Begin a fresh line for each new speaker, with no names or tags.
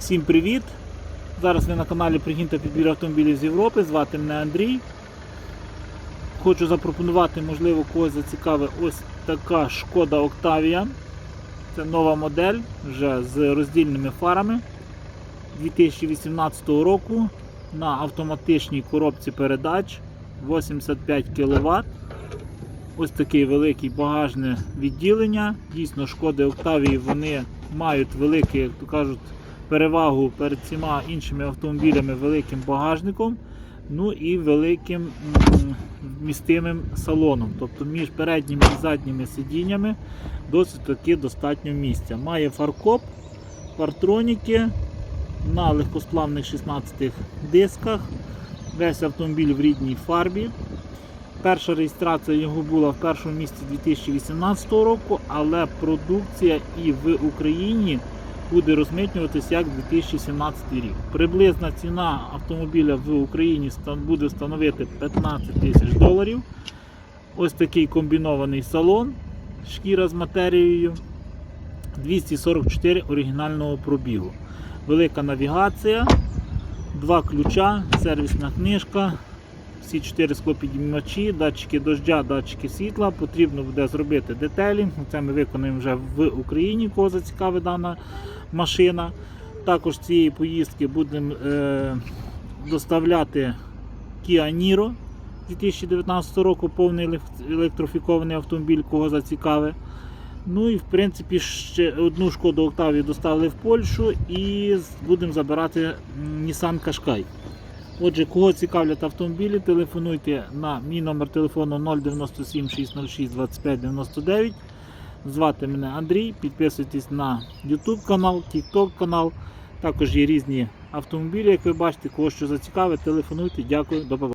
Всім привіт! Зараз ви на каналі Пригін та підбір автомобілів з Європи. Звати мене Андрій. Хочу запропонувати, можливо, когось зацікавить ось така шкода Октавія. Це нова модель вже з роздільними фарами 2018 року на автоматичній коробці передач 85 кВт. Ось такий великий багажне відділення. Дійсно, шкоди Октавії вони мають велике, як то кажуть, перевагу перед всіма іншими автомобілями великим багажником, ну і великим м, вмістимим салоном. Тобто між передніми і задніми сидіннями досить таки достатньо місця. Має фаркоп, партроніки на легкосплавних 16 дисках. Весь автомобіль в рідній фарбі. Перша реєстрація його була в першому місці 2018 року, але продукція і в Україні буде розмитнюватися як 2017 рік. Приблизна ціна автомобіля в Україні буде становити 15 тисяч доларів. Ось такий комбінований салон, шкіра з матерією, 244 оригінального пробігу. Велика навігація, два ключа, сервісна книжка, всі чотири склопідіймачі, датчики дождя, датчики світла. Потрібно буде зробити детелінг. Це ми виконаємо вже в Україні, кого зацікавить дана машина. Також цієї поїздки будемо е, доставляти Kia Niro 2019 року, повний елек- електрифікований автомобіль, кого зацікавить. Ну і в принципі ще одну шкоду Октавію доставили в Польщу і будемо забирати Nissan Qashqai. Отже, кого цікавлять автомобілі, телефонуйте на мій номер телефону 097 606 25 99. Звати мене Андрій. Підписуйтесь на YouTube канал, TikTok канал. Також є різні автомобілі, як ви бачите, кого що зацікавить, телефонуйте. Дякую, до побачення.